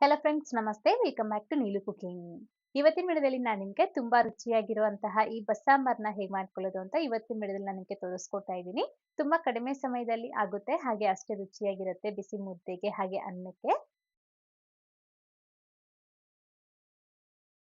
Hello friends ನಮಸ್ತೆ. Welcome back to Neelu cooking ಇವತ್ತಿನ ವಿಡಿಯೋದಲ್ಲಿ ನಾನು ನಿಮಗೆ ತುಂಬಾ ರುಚಿಯಾಗಿರುವಂತಹ ಈ ಬಸ್ಸಾಂಬಾರ್ನ ಹೇಗೆ ಮಾಡ್ಕೊಳ್ಳೋದು ಅಂತ ಇವತ್ತಿನ ವಿಡಿಯೋದಲ್ಲಿ ನಾನು ನಿಮಗೆ ತೋರಿಸ್ಕೊಡ್ತಾ ಇದ್ದೀನಿ. ತುಂಬಾ ಕಡಿಮೆ ಸಮಯದಲ್ಲಿ ಆಗುತ್ತೆ, ಹಾಗೆ ಅಷ್ಟೇ ರುಚಿಯಾಗಿರುತ್ತೆ ಬಿಸಿ ಮುದ್ದೆಗೆ, ಹಾಗೆ ಅನ್ನಕ್ಕೆ.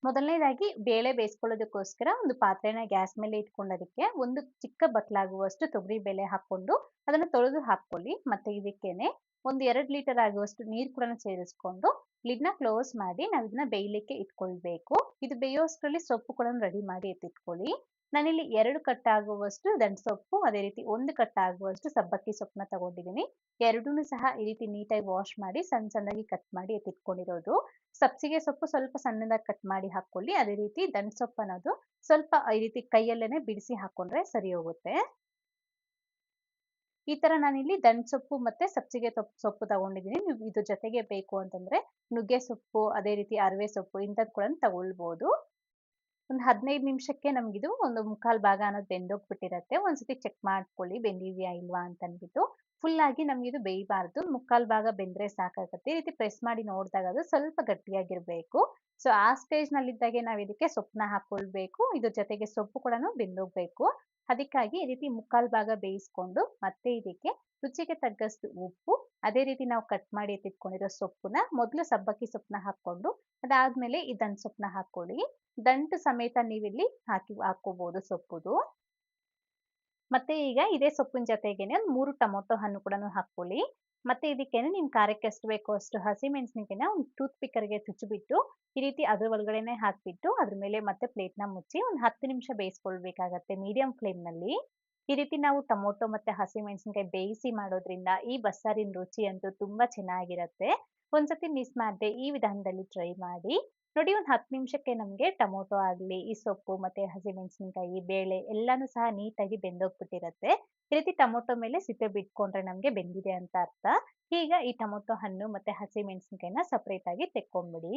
ಮೊದಲನೇದಾಗಿ ಬೇಳೆ ಬೇಯಿಸ್ಕೊಳ್ಳೋದಕ್ಕೋಸ್ಕರ ಒಂದು ಪಾತ್ರೆನ ಗ್ಯಾಸ್ ಮೇಲೆ ಇಟ್ಕೊಂಡೋದಕ್ಕೆ ಒಂದು ಚಿಕ್ಕ ಬಟ್ಲಾಗುವಷ್ಟು ತೊಗರಿ ಬೇಳೆ ಹಾಕೊಂಡು ಅದನ್ನ ತೊಳೆದು ಹಾಕ್ಕೊಳ್ಳಿ. ಮತ್ತೆ ಇದಕ್ಕೇನೆ ಒಂದು ಎರಡು ಲೀಟರ್ ಆಗುವಷ್ಟು ನೀರು ಕೂಡ ಸೇರಿಸ್ಕೊಂಡು ಲಿಡ್ನ ಕ್ಲೋಸ್ ಮಾಡಿ ನಾವು ಇದನ್ನ ಬೇಯಲಿಕ್ಕೆ ಇಟ್ಕೊಳ್ಬೇಕು. ಇದು ಬೇಯೋಷ್ಟರಲ್ಲಿ ಸೊಪ್ಪು ಕೂಡ ರೆಡಿ ಮಾಡಿ ಎತ್ತಿಟ್ಕೊಳ್ಳಿ. ನಾನಿಲ್ಲಿ ಎರಡು ಕಟ್ ಆಗುವಷ್ಟು ದಂಟ್ ಸೊಪ್ಪು, ಅದೇ ರೀತಿ ಒಂದು ಕಟ್ ಆಗುವಷ್ಟು ಸಬ್ಬಕ್ಕಿ ಸೊಪ್ಪನ್ನ ತಗೊಂಡಿದ್ದೀನಿ ಎರಡೂ ಸಹ ಈ ರೀತಿ ನೀಟಾಗಿ ವಾಶ್ ಮಾಡಿ ಸಣ್ಣ ಸಣ್ಣದಾಗಿ ಕಟ್ ಮಾಡಿ ಎತ್ತಿಟ್ಕೊಂಡಿರೋದು. ಸಬ್ಸಿಗೆ ಸೊಪ್ಪು ಸ್ವಲ್ಪ ಸಣ್ಣದಾಗಿ ಕಟ್ ಮಾಡಿ ಹಾಕೊಳ್ಳಿ ಅದೇ ರೀತಿ ದಂಟ್ ಸೊಪ್ಪು ಅನ್ನೋದು ಸ್ವಲ್ಪ ಈ ರೀತಿ ಕೈಯಲ್ಲೇನೆ ಬಿಡಿಸಿ ಹಾಕೊಂಡ್ರೆ ಸರಿ ಹೋಗುತ್ತೆ. ಈ ತರ ನಾನಿಲ್ಲಿ ದಂಟ್ ಸೊಪ್ಪು ಮತ್ತೆ ಸಬ್ಸಿಗೆ ಸೊಪ್ಪು ತಗೊಂಡಿದ್ದೀನಿ. ನೀವು ಇದ್ರ ಜೊತೆಗೆ ಬೇಕು ಅಂತಂದ್ರೆ ನುಗ್ಗೆ ಸೊಪ್ಪು, ಅದೇ ರೀತಿ ಅರವೆ ಸೊಪ್ಪು ಇಂಥದ್ ಕೂಡ ತಗೊಳ್ಬಹುದು ಒಂದು ಹದಿನೈದು ನಿಮಿಷಕ್ಕೆ ನಮ್ಗಿದು ಒಂದು ಮುಕ್ಕಾಲು ಭಾಗ ಅನ್ನೋದು ಬೆಂದೋಗ್ಬಿಟ್ಟಿರತ್ತೆ. ಒಂದ್ಸತಿ ಚೆಕ್ ಮಾಡ್ಕೊಳ್ಳಿ ಬೆಂದಿದ್ಯಾ ಇಲ್ವಾ ಅಂತ ಅಂದ್ಬಿಟ್ಟು. ಫುಲ್ ಆಗಿ ನಮ್ಗಿದು ಬೇಯಬಾರ್ದು. ಮುಕ್ಕಾಲು ಭಾಗ ಬೆಂದ್ರೆ ಸಾಕಾಗತ್ತೆ. ಈ ರೀತಿ ಪ್ರೆಸ್ ಮಾಡಿ ನೋಡಿದಾಗ ಅದು ಸ್ವಲ್ಪ ಗಟ್ಟಿಯಾಗಿರ್ಬೇಕು. ಸೊ ಆ ಸ್ಟೇಜ್ ನಲ್ಲಿದ್ದಾಗೆ ನಾವು ಇದಕ್ಕೆ ಸೊಪ್ಪನ್ನ ಹಾಕೊಳ್ಬೇಕು. ಇದ್ರ ಜೊತೆಗೆ ಸೊಪ್ಪು ಕೂಡ ಬೆಂದೋಗ್ಬೇಕು. ಅದಕ್ಕಾಗಿ ಈ ರೀತಿ ಮುಕ್ಕಾಲು ಭಾಗ ಬೇಯಿಸ್ಕೊಂಡು ಮತ್ತೆ ಇದಕ್ಕೆ ರುಚಿಗೆ ತಗ್ಗಷ್ಟು ಉಪ್ಪು, ಅದೇ ರೀತಿ ನಾವು ಕಟ್ ಮಾಡಿ ಎತ್ತಿಟ್ಕೊಂಡಿರೋ ಸೊಪ್ಪನ್ನ ಮೊದಲು ಸಬ್ಬಕ್ಕಿ ಸೊಪ್ಪನ್ನ ಹಾಕೊಂಡು ಅದಾದ್ಮೇಲೆ ಈ ದಂಟು ಸೊಪ್ಪನ್ನ ಹಾಕೊಳ್ಳಿ ದಂಟು ಸಮೇತ ನೀವಿಲ್ಲಿ ಹಾಕಿ ಹಾಕೋಬಹುದು ಸೊಪ್ಪುದು. ಮತ್ತೆ ಈಗ ಇದೇ ಸೊಪ್ಪಿನ ಜೊತೆಗೆನೆ ಒಂದು ಮೂರು ಟೊಮೊಟೊ ಹಣ್ಣು ಕೂಡ ಹಾಕೊಳ್ಳಿ ಮತ್ತೆ ಇದಕ್ಕೇನೆ ನಿಮ್ ಖಾರಕ್ಕೆ ಎಷ್ಟು ಬೇಕೋ ಅಷ್ಟು ಹಸಿ ಮೆಣಸಿನಕಾಯಿನ ಒಂದು ಟೂತ್ ಪಿಕರ್ಗೆ ತುಚ್ಚಿಬಿಟ್ಟು ಈ ರೀತಿ ಅದ್ರ ಒಳಗಡೆನೆ ಹಾಕ್ಬಿಟ್ಟು, ಅದ್ರ ಮೇಲೆ ಮತ್ತೆ ಪ್ಲೇಟ್ನ ಮುಚ್ಚಿ ಒಂದು ಹತ್ತು ನಿಮಿಷ ಬೇಯಿಸ್ಕೊಳ್ಬೇಕಾಗತ್ತೆ ಮೀಡಿಯಂ ಫ್ಲೇಮ್ನಲ್ಲಿ ಈ ರೀತಿ ನಾವು ಟೊಮೊಟೊ ಮತ್ತೆ ಹಸಿ ಮೆಣಸಿನಕಾಯಿ ಬೇಯಿಸಿ ಮಾಡೋದ್ರಿಂದ ಈ ಬಸ್ಸಾರಿನ ರುಚಿ ಅಂತೂ ತುಂಬಾ ಚೆನ್ನಾಗಿರತ್ತೆ. ಒಂದ್ಸತಿ ಮಿಸ್ ಮಾಡದೆ ಈ ವಿಧಾನದಲ್ಲಿ ಟ್ರೈ ಮಾಡಿ. ನೋಡಿ ಒಂದು ಹತ್ತು ನಿಮಿಷಕ್ಕೆ ನಮಗೆ ಟೊಮೊಟೊ ಆಗಲಿ, ಈ ಸೊಪ್ಪು ಮತ್ತೆ ಹಸಿಮೆಣಸಿನಕಾಯಿ, ಬೇಳೆ ಎಲ್ಲಾನು ಸಹ ನೀಟಾಗಿ ಬೆಂದೋಗ್ಬಿಟ್ಟಿರತ್ತೆ. ಈ ರೀತಿ ಟೊಮೊಟೊ ಮೇಲೆ ಸಿಪ್ಪೆ ಬಿಟ್ಕೊಂಡ್ರೆ ನಮಗೆ ಬೆಂದಿದೆ ಅಂತ ಅರ್ಥ. ಈಗ ಈ ಟೊಮೊಟೊ ಹಣ್ಣು ಮತ್ತೆ ಮೆಣಸಿನಕಾಯಿನ ಸಪ್ರೇಟ್ ಆಗಿ ತೆಕ್ಕೊಂಬಿಡಿ.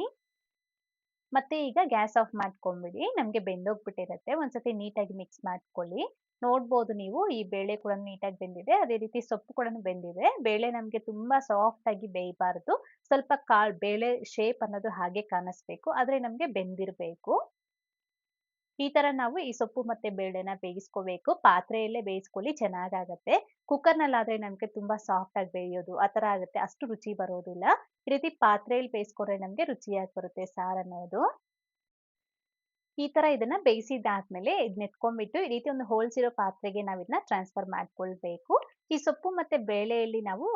ಮತ್ತೆ ಈಗ ಗ್ಯಾಸ್ ಆಫ್ ಮಾಡ್ಕೊಂಬಿಡಿ, ನಮಗೆ ಬೆಂದೋಗ್ಬಿಟ್ಟಿರತ್ತೆ. ಒಂದ್ಸತಿ ನೀಟಾಗಿ ಮಿಕ್ಸ್ ಮಾಡ್ಕೊಳ್ಳಿ. ನೋಡ್ಬೋದು ನೀವು, ಈ ಬೇಳೆ ಕೂಡ ನೀಟಾಗಿ ಬೆಂದಿದೆ. ಅದೇ ರೀತಿ ಸೊಪ್ಪು ಕೂಡ ಬೆಂದಿದೆ. ಬೇಳೆ ನಮಗೆ ತುಂಬಾ ಸಾಫ್ಟ್ ಆಗಿ ಬೇಯಬಾರ್ದು. ಸ್ವಲ್ಪ ಕಾಳು, ಬೇಳೆ ಶೇಪ್ ಅನ್ನೋದು ಹಾಗೆ ಕಾಣಿಸ್ಬೇಕು. ಆದ್ರೆ ನಮ್ಗೆ ಬೆಂದಿರ್ಬೇಕು. ಈ ತರ ನಾವು ಈ ಸೊಪ್ಪು ಮತ್ತೆ ಬೇಳೆನ ಬೇಯಿಸ್ಕೋಬೇಕು. ಪಾತ್ರೆಯಲ್ಲೇ ಬೇಯಿಸ್ಕೊಳ್ಳಿ, ಚೆನ್ನಾಗಾಗತ್ತೆ. ಕುಕ್ಕರ್ನಲ್ಲಾದ್ರೆ ನಮ್ಗೆ ತುಂಬಾ ಸಾಫ್ಟ್ ಆಗಿ ಬೇಯೋದು. ಆ ತರ ಆಗುತ್ತೆ. ಅಷ್ಟು ರುಚಿ ಬರೋದಿಲ್ಲ. ಈ ರೀತಿ ಪಾತ್ರೆಯಲ್ಲಿ ಬೇಯಿಸ್ಕೊಂಡ್ರೆ ನಮ್ಗೆ ರುಚಿಯಾಗಿ ಬರುತ್ತೆ ಸಾರ್ ಅನ್ನೋದು. ಈ ತರ ಇದನ್ನ ಬೇಯಿಸಿದಾದ್ಮೇಲೆ ಇದನ್ನ ಎತ್ಕೊಂಡ್ಬಿಟ್ಟು ಈ ರೀತಿ ಒಂದು ಹೋಲ್ಸ್ ಇರೋ ಪಾತ್ರೆಗೆ ನಾವು ಇದನ್ನ ಟ್ರಾನ್ಸ್ಫರ್ ಮಾಡ್ಕೊಳ್ಬೇಕು. ಈ ಸೊಪ್ಪು ಮತ್ತೆ ಬೇಳೆಯಲ್ಲಿ ನಾವು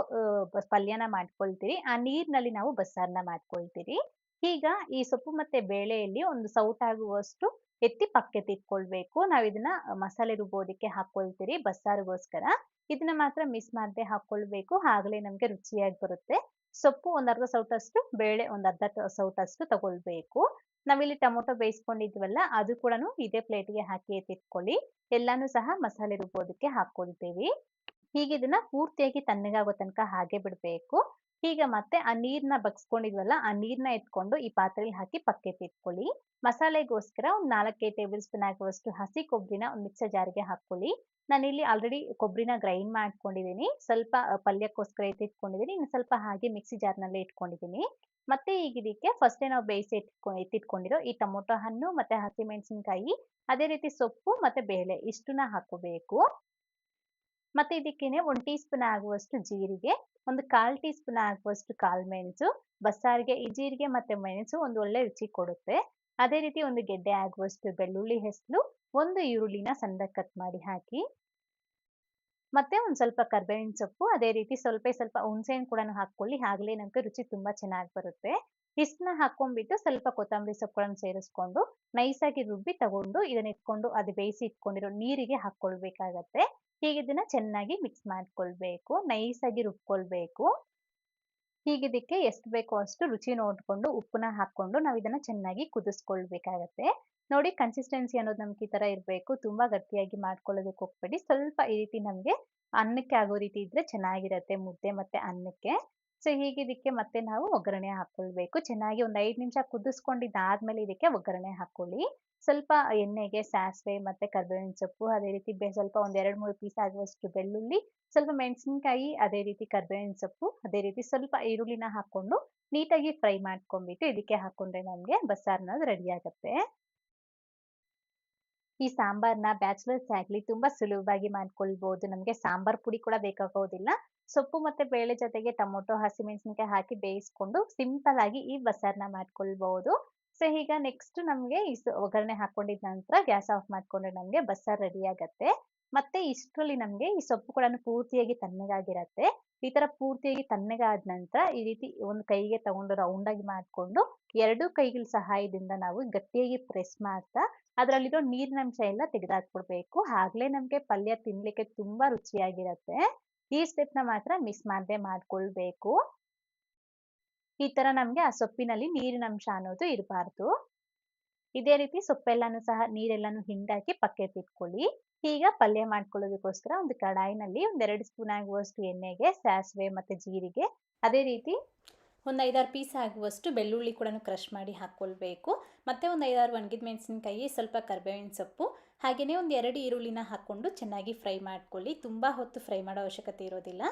ಪಲ್ಯನ ಮಾಡ್ಕೊಳ್ತೀರಿ. ಆ ನೀರ್ನಲ್ಲಿ ನಾವು ಬಸ್ಸಾರ್ನ ಮಾಡ್ಕೊಳ್ತೀರಿ. ಈಗ ಈ ಸೊಪ್ಪು ಮತ್ತೆ ಬೇಳೆಯಲ್ಲಿ ಒಂದು ಸೌಟಾಗುವಷ್ಟು ಎತ್ತಿ ಪಕ್ಕಕ್ಕೆ ತಿಟ್ಕೊಳ್ಬೇಕು ನಾವು ಇದನ್ನ ಮಸಾಲೆ ರುಬ್ಬೋದಕ್ಕೆ ಹಾಕೊಳ್ತೀರಿ ಬಸ್ಸಾರಿಗೋಸ್ಕರ. ಇದನ್ನ ಮಾತ್ರ ಮಿಸ್ ಮಾಡದೆ ಹಾಕೊಳ್ಬೇಕು. ಆಗ್ಲೇ ನಮ್ಗೆ ರುಚಿಯಾಗಿ ಬರುತ್ತೆ. ಸೊಪ್ಪು ಒಂದರ್ಧ ಸೌಟ್ ಸೌಟಷ್ಟು, ಬೇಳೆ ಒಂದರ್ಧ ಸೌಟ್ ಸೌಟಷ್ಟು ತಗೊಳ್ಬೇಕು. ನಾವಿಲ್ಲಿ ಟೊಮೊಟೊ ಬೇಯಿಸ್ಕೊಂಡಿದ್ವಲ್ಲ, ಅದು ಕೂಡ ಇದೇ ಪ್ಲೇಟ್ಗೆ ಹಾಕಿ ಎತ್ತಿಟ್ಕೊಳ್ಳಿ. ಎಲ್ಲಾನು ಸಹ ಮಸಾಲೆ ರುಬ್ಬೋದಕ್ಕೆ ಹಾಕೊಳ್ತೀವಿ ಹೀಗೆ ಇದನ್ನ ಪೂರ್ತಿಯಾಗಿ ತಣ್ಣಗಾಗೋ ತನಕ ಹಾಗೆ ಬಿಡ್ಬೇಕು. ಈಗ ಮತ್ತೆ ಆ ನೀರ್ನ ಬಗ್ಸ್ಕೊಂಡಿದ್ವಲ್ಲ, ಆ ನೀರ್ನ ಎತ್ಕೊಂಡು ಈ ಪಾತ್ರೆಲಿ ಹಾಕಿ ಪಕ್ಕಕ್ಕೆ ಇಟ್ಕೊಳ್ಳಿ ಮಸಾಲೆಗೋಸ್ಕರ ಒಂದು ನಾಲ್ಕೈದು ಟೇಬಲ್ ಸ್ಪೂನ್ ಆಗುವಷ್ಟು ಹಸಿ ಕೊಬ್ಬರಿನ ಒಂದು ಮಿಕ್ಸರ್ ಜಾರ್ಗೆ ಹಾಕೊಳ್ಳಿ ನಾನಿಲ್ಲಿ ಆಲ್ರೆಡಿ ಕೊಬ್ಬರಿನ ಗ್ರೈಂಡ್ ಮಾಡ್ಕೊಂಡಿದ್ದೀನಿ. ಸ್ವಲ್ಪ ಪಲ್ಯಕ್ಕೋಸ್ಕರ ಎತ್ತಿಟ್ಕೊಂಡಿದ್ದೀನಿ. ಇನ್ನು ಸ್ವಲ್ಪ ಹಾಗೆ ಮಿಕ್ಸಿ ಜಾರ್ನಲ್ಲೇ ಇಟ್ಕೊಂಡಿದ್ದೀನಿ. ಮತ್ತೆ ಈಗ ಇದಕ್ಕೆ ಫಸ್ಟೇ ನಾವು ಬೇಯಿಸಿ ಎತ್ತಿಟ್ಕೊಂಡು ಎತ್ತಿಟ್ಕೊಂಡಿರೋ ಈ ಟೊಮೊಟೊ ಹಣ್ಣು ಮತ್ತೆ ಹಸಿಮೆಣಸಿನಕಾಯಿ, ಅದೇ ರೀತಿ ಸೊಪ್ಪು ಮತ್ತೆ ಬೇಳೆ ಇಷ್ಟನ್ನ ಹಾಕೋಬೇಕು. ಮತ್ತೆ ಇದಕ್ಕೇನೆ ಒಂದು ಟೀ ಸ್ಪೂನ್ ಆಗುವಷ್ಟು ಜೀರಿಗೆ, ಒಂದು ಕಾಲ್ ಟೀ ಸ್ಪೂನ್ ಆಗುವಷ್ಟು ಕಾಳು ಮೆಣಸು, ಬಸ್ಸಾರಿಗೆ ಈ ಜೀರಿಗೆ ಮತ್ತೆ ಮೆಣಸು ಒಂದು ಒಳ್ಳೆ ರುಚಿ ಕೊಡುತ್ತೆ. ಅದೇ ರೀತಿ ಒಂದು ಗೆಡ್ಡೆ ಆಗುವಷ್ಟು ಬೆಳ್ಳುಳ್ಳಿ ಹೆಸರು ಒಂದು ಈರುಳ್ಳಿನ ಸಣ್ಣದಾಗಿ ಕಟ್ ಮಾಡಿ ಹಾಕಿ. ಮತ್ತೆ ಒಂದು ಸ್ವಲ್ಪ ಕರ್ಬೇವಿನ ಸೊಪ್ಪು, ಅದೇ ರೀತಿ ಸ್ವಲ್ಪ ಸ್ವಲ್ಪ ಹುಣಸೆಹಣ್ಣು ಕೂಡ ಹಾಕೊಳ್ಳಿ ಆಗಲೇ ನಮಗೆ ರುಚಿ ತುಂಬಾ ಚೆನ್ನಾಗಿ ಬರುತ್ತೆ. ಇಷ್ಟನ್ನ ಹಾಕೊಂಡ್ಬಿಟ್ಟು ಸ್ವಲ್ಪ ಕೊತ್ತಂಬರಿ ಸೊಪ್ಪುಗಳನ್ನು ಸೇರಿಸ್ಕೊಂಡು ನೈಸಾಗಿ ರುಬ್ಬಿ ತಗೊಂಡು ಇದನ್ನ ಇಟ್ಕೊಂಡು ಅದು ಬೇಯಿಸಿ ಇಟ್ಕೊಂಡಿರೋ ನೀರಿಗೆ ಹಾಕೊಳ್ಬೇಕಾಗತ್ತೆ ಹೀಗೆ ಇದನ್ನ ಚೆನ್ನಾಗಿ ಮಿಕ್ಸ್ ಮಾಡ್ಕೊಳ್ಬೇಕು, ನೈಸಾಗಿ ರುಬ್ಕೊಳ್ಬೇಕು. ಹೀಗಿದಕ್ಕೆ ಎಷ್ಟು ಬೇಕೋ ಅಷ್ಟು ರುಚಿ ನೋಡ್ಕೊಂಡು ಉಪ್ಪನ್ನ ಹಾಕೊಂಡು ನಾವು ಇದನ್ನ ಚೆನ್ನಾಗಿ ಕುದಿಸ್ಕೊಳ್ಬೇಕಾಗತ್ತೆ. ನೋಡಿ ಕನ್ಸಿಸ್ಟೆನ್ಸಿ ಅನ್ನೋದು ನಮ್ಗೆ ಈ ತರ ಇರಬೇಕು. ತುಂಬಾ ಗಟ್ಟಿಯಾಗಿ ಮಾಡ್ಕೊಳ್ಳೋದಕ್ಕೆ ಹೋಗ್ಬೇಡಿ. ಸ್ವಲ್ಪ ಈ ರೀತಿ ನಮಗೆ ಅನ್ನಕ್ಕೆ ಆಗೋ ರೀತಿ ಇದ್ರೆ ಚೆನ್ನಾಗಿರತ್ತೆ ಮುದ್ದೆ ಮತ್ತೆ ಅನ್ನಕ್ಕೆ. ಸೊ ಹೀಗೆ ಇದಕ್ಕೆ ಮತ್ತೆ ನಾವು ಒಗ್ಗರಣೆ ಹಾಕ್ಕೊಳ್ಬೇಕು ಚೆನ್ನಾಗಿ ಒಂದು ಐದು ನಿಮಿಷ ಕುದಿಸ್ಕೊಂಡಿದ್ದಾದ್ಮೇಲೆ ಇದಕ್ಕೆ ಒಗ್ಗರಣೆ ಹಾಕ್ಕೊಳ್ಳಿ ಸ್ವಲ್ಪ ಎಣ್ಣೆಗೆ ಸಾಸಿವೆ ಮತ್ತೆ ಕರ್ಬೇವಿನ ಸೊಪ್ಪು, ಅದೇ ರೀತಿ ಬೆ, ಸ್ವಲ್ಪ ಒಂದ್ ಎರಡು ಮೂರು ಪೀಸ್ ಆಗುವಷ್ಟು ಬೆಳ್ಳುಳ್ಳಿ, ಸ್ವಲ್ಪ ಮೆಣಸಿನಕಾಯಿ, ಅದೇ ರೀತಿ ಕರ್ಬೇವಿನ ಸೊಪ್ಪು, ಅದೇ ರೀತಿ ಸ್ವಲ್ಪ ಈರುಳ್ಳಿನ ಹಾಕೊಂಡು ನೀಟಾಗಿ ಫ್ರೈ ಮಾಡ್ಕೊಂಡ್ಬಿಟ್ಟು ಇದಕ್ಕೆ ಹಾಕೊಂಡ್ರೆ ನಮ್ಗೆ ಬಸ್ಸಾರ್ ಅನ್ನೋದು ರೆಡಿ ಆಗುತ್ತೆ. ಈ ಸಾಂಬಾರ್ನ ಬ್ಯಾಚುಲರ್ಸ್ ಆಗ್ಲಿ ತುಂಬಾ ಸುಲಭವಾಗಿ ಮಾಡ್ಕೊಳ್ಬಹುದು ನಮ್ಗೆ ಸಾಂಬಾರ್ ಪುಡಿ ಕೂಡ ಬೇಕಾಗೋದಿಲ್ಲ. ಸೊಪ್ಪು ಮತ್ತೆ ಬೇಳೆ ಜೊತೆಗೆ ಟೊಮೊಟೊ, ಹಸಿಮೆಣಸಿನಕಾಯಿ ಹಾಕಿ ಬೇಯಿಸ್ಕೊಂಡು ಸಿಂಪಲ್ ಆಗಿ ಈ ಬಸಾರ್ನ ಮಾಡ್ಕೊಳ್ಬಹುದು ಸೊ, ಈಗ ನೆಕ್ಸ್ಟ್ ನಮ್ಗೆ ಈ ಒಗ್ಗರಣೆ ಹಾಕೊಂಡಿದ ನಂತರ ಗ್ಯಾಸ್ ಆಫ್ ಮಾಡ್ಕೊಂಡ್ರೆ ನಮ್ಗೆ ಬಸ್ಸಾರ್ ರೆಡಿ ಆಗತ್ತೆ. ಮತ್ತೆ ಇಷ್ಟರಲ್ಲಿ ನಮ್ಗೆ ಈ ಸೊಪ್ಪು ಕೂಡ ಪೂರ್ತಿಯಾಗಿ ತಣ್ಣಗಾಗಿರತ್ತೆ. ಈ ತರ ಪೂರ್ತಿಯಾಗಿ ತಣ್ಣಗಾದ ನಂತರ ಈ ರೀತಿ ಒಂದು ಕೈಗೆ ತಗೊಂಡು ರೌಂಡ್ ಆಗಿ ಮಾಡ್ಕೊಂಡು ಎರಡು ಕೈಗಳ ಸಹಾಯದಿಂದ ನಾವು ಗಟ್ಟಿಯಾಗಿ ಪ್ರೆಸ್ ಮಾಡ್ತಾ ಅದರಲ್ಲಿರೋ ನೀರಿನಂಶ ಎಲ್ಲ ತೆಗೆದಾಕ್ಬಿಡ್ಬೇಕು. ಆಗ್ಲೇ ನಮ್ಗೆ ಪಲ್ಯ ತಿನ್ಲಿಕ್ಕೆ ತುಂಬಾ ರುಚಿಯಾಗಿರತ್ತೆ. ಈ ಸ್ಟೆಪ್ ಮಾತ್ರ ಮಿಸ್ ಮಾಡದೆ ಮಾಡ್ಕೊಳ್ಬೇಕು. ಈ ತರ ನಮ್ಗೆ ಆ ಸೊಪ್ಪಿನಲ್ಲಿ ನೀರಿನಂಶ ಅನ್ನೋದು ಇರಬಾರ್ದು. ಇದೇ ರೀತಿ ಸೊಪ್ಪೆಲ್ಲಾನು ಸಹ ನೀರೆಲ್ಲಾನು ಹಿಂಡಾಕಿ ಪಕ್ಕೆ ಇಟ್ಕೊಳ್ಳಿ. ಈಗ ಪಲ್ಯ ಮಾಡ್ಕೊಳ್ಳೋದಕ್ಕೋಸ್ಕರ ಒಂದು ಕಡಾಯಿನಲ್ಲಿ ಒಂದೆರಡು ಸ್ಪೂನ್ ಆಗುವಷ್ಟು ಎಣ್ಣೆಗೆ, ಸಾಸಿವೆ ಮತ್ತೆ ಜೀರಿಗೆ, ಅದೇ ರೀತಿ ಒಂದು ಐದಾರು ಪೀಸ್ ಆಗುವಷ್ಟು ಬೆಳ್ಳುಳ್ಳಿ ಕೂಡ ಕ್ರಷ್ ಮಾಡಿ ಹಾಕ್ಕೊಳ್ಬೇಕು. ಮತ್ತು ಒಂದು ಐದಾರು ಒಣಗಿದ ಮೆಣಸಿನಕಾಯಿ, ಸ್ವಲ್ಪ ಕರ್ಬೇವಿನ ಸೊಪ್ಪು ಹಾಗೆಯೇ ಒಂದು ಎರಡು ಈರುಳ್ಳಿನ ಹಾಕ್ಕೊಂಡು ಚೆನ್ನಾಗಿ ಫ್ರೈ ಮಾಡ್ಕೊಳ್ಳಿ. ತುಂಬ ಹೊತ್ತು ಫ್ರೈ ಮಾಡೋ ಅವಶ್ಯಕತೆ ಇರೋದಿಲ್ಲ.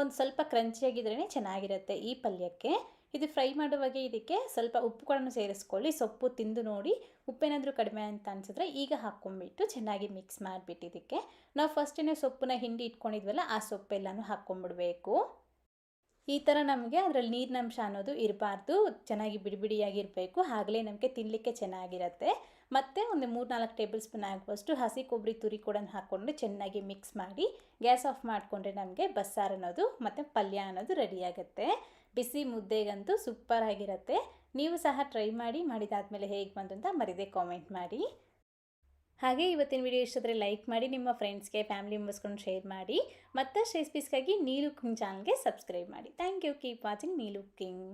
ಒಂದು ಸ್ವಲ್ಪ ಕ್ರಂಚಿಯಾಗಿದ್ರೇ ಚೆನ್ನಾಗಿರುತ್ತೆ ಈ ಪಲ್ಯಕ್ಕೆ. ಇದು ಫ್ರೈ ಮಾಡುವಾಗ ಇದಕ್ಕೆ ಸ್ವಲ್ಪ ಉಪ್ಪು ಕೂಡ ಸೇರಿಸ್ಕೊಳ್ಳಿ. ಸೊಪ್ಪು ತಿಂದು ನೋಡಿ. ಉಪ್ಪೇನಾದರೂ ಕಡಿಮೆ ಅಂತ ಅನಿಸಿದ್ರೆ ಈಗ ಹಾಕ್ಕೊಂಬಿಟ್ಟು ಚೆನ್ನಾಗಿ ಮಿಕ್ಸ್ ಮಾಡಿಬಿಟ್ಟು ಇದಕ್ಕೆ. ನಾವು ಫಸ್ಟೇ ಸೊಪ್ಪನ್ನ ಹಿಂಡಿ ಇಟ್ಕೊಂಡಿದ್ವಲ್ಲ, ಆ ಸೊಪ್ಪೆಲ್ಲನೂ ಹಾಕ್ಕೊಂಬಿಡ್ಬೇಕು ಈ ಥರ ನಮಗೆ ಅದರಲ್ಲಿ ನೀರಿನಂಶ ಅನ್ನೋದು ಇರಬಾರ್ದು. ಚೆನ್ನಾಗಿ ಬಿಡಿ ಬಿಡಿಯಾಗಿರಬೇಕು ಆಗಲೇ ನಮಗೆ ತಿನ್ನಲಿಕ್ಕೆ ಚೆನ್ನಾಗಿರುತ್ತೆ. ಮತ್ತು ಒಂದು ಮೂರು ನಾಲ್ಕು ಟೇಬಲ್ ಸ್ಪೂನ್ ಆಗುವಷ್ಟು ಹಸಿ ಕೊಬ್ಬರಿ ತುರಿ ಕೂಡ ಹಾಕ್ಕೊಂಡು ಚೆನ್ನಾಗಿ ಮಿಕ್ಸ್ ಮಾಡಿ ಗ್ಯಾಸ್ ಆಫ್ ಮಾಡಿಕೊಂಡ್ರೆ ನಮಗೆ ಬಸ್ಸಾರು ಅನ್ನೋದು ಮತ್ತು ಪಲ್ಯ ಅನ್ನೋದು ರೆಡಿಯಾಗುತ್ತೆ ಬಿಸಿ ಮುದ್ದೆಗಂತೂ ಸೂಪರ್ ಆಗಿರುತ್ತೆ. ನೀವು ಸಹ ಟ್ರೈ ಮಾಡಿ ಮಾಡಿದಾದ್ಮೇಲೆ ಹೇಗೆ ಬಂತು ಅಂತ ಮರಿದೇ ಕಾಮೆಂಟ್ ಮಾಡಿ. ಹಾಗೆ ಇವತ್ತಿನ ವಿಡಿಯೋ ಇಷ್ಟಾದರೆ ಲೈಕ್ ಮಾಡಿ, ನಿಮ್ಮ ಫ್ರೆಂಡ್ಸ್ಗೆ ಫ್ಯಾಮಿಲಿ ಮೆಂಬರ್ಸ್ಕೊಂಡು ಶೇರ್ ಮಾಡಿ. ಮತ್ತಷ್ಟು ರೆಸಿಪೀಸ್ಗಾಗಿ ನೀಲು ಕುಕಿಂಗ್ ಚಾನಲ್ಗೆ ಸಬ್ಸ್ಕ್ರೈಬ್ ಮಾಡಿ. Thank you keep watching Neelu cooking